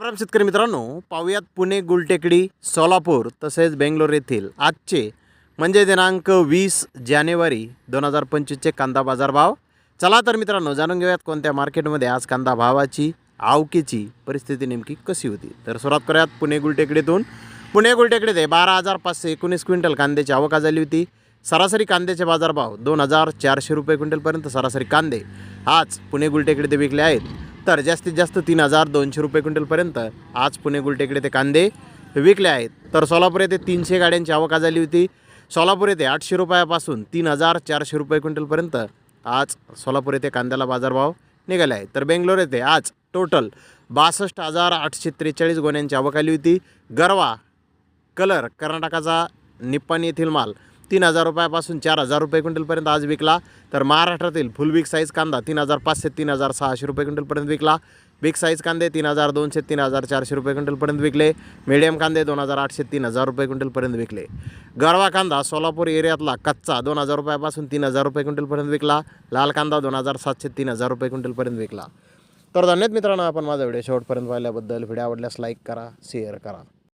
राम शेतकरी मित्रांनो पाहुयात पुणे गुलटेकडी सोलापूर तसेच बेंगलोर येथील आजचे म्हणजे दिनांक वीस जानेवारी दोन हजार पंचवीसचे कांदा बाजारभाव. चला तर मित्रांनो जाणून घेऊयात कोणत्या मार्केटमध्ये आज कांदा भावाची आवकेची परिस्थिती नेमकी कशी होती. तर सुरुवात करूयात पुणे गुलटेकडीतून. पुणे गुलटेकडीत बारा हजार पाचशे एकोणीस क्विंटल कांद्याची आवक झाली होती. सरासरी कांद्याचे बाजारभाव दोन हजार चारशे रुपये क्विंटलपर्यंत सरासरी कांदे आज पुणे गुलटेकडे ते विकले आहेत. तर जास्तीत जास्त तीन हजार दोनशे रुपये क्विंटलपर्यंत आज पुणे गुलटेकडे ते कांदे विकले आहेत. तर सोलापूर येथे तीनशे गाड्यांची आवक झाली होती. सोलापूर येथे आठशे रुपयापासून तीन हजार चारशे रुपये क्विंटलपर्यंत आज सोलापूर येथे कांद्याला बाजारभाव निघाले आहे तर बेंगलोर येथे आज टोटल बासष्ट हजार आठशे त्रेचाळीस गोण्यांची आवक आली होती. गरवा कलर कर्नाटकाचा निप्पाणी येथील माल तीन हजार रुपयापासून चार हजार रुपये क्विंटलपर्यंत आज विकला. तर महाराष्ट्रातील फुल बिग साईज कांदा तीन हजार पाचशे तीन हजार सहाशे रुपये क्विंटलपर्यंत विकला. बिग साईज कांदे तीन हजार दोनशे तीन हजार चारशे रुपये क्विंटलपर्यंत विकले. मीडियम कांदे दोन हजार आठशे तीन हजार रुपये क्विंटलपर्यंत विकले. गरवा कांदा सोलापूर एरियातला कच्चा दोन हजार रुपयापासून तीन हजार रुपये क्विंटलपर्यंत विकला. लाल कांदा दोन हजार सातशे तीन हजार रुपये क्विंटलपर्यंत विकला. तर धन्यवाद मित्रांनो आपण माझा व्हिडिओ शेवटपर्यंत पाहिल्याबद्दल. व्हिडिओ आवडल्यास लाईक करा शेअर करा.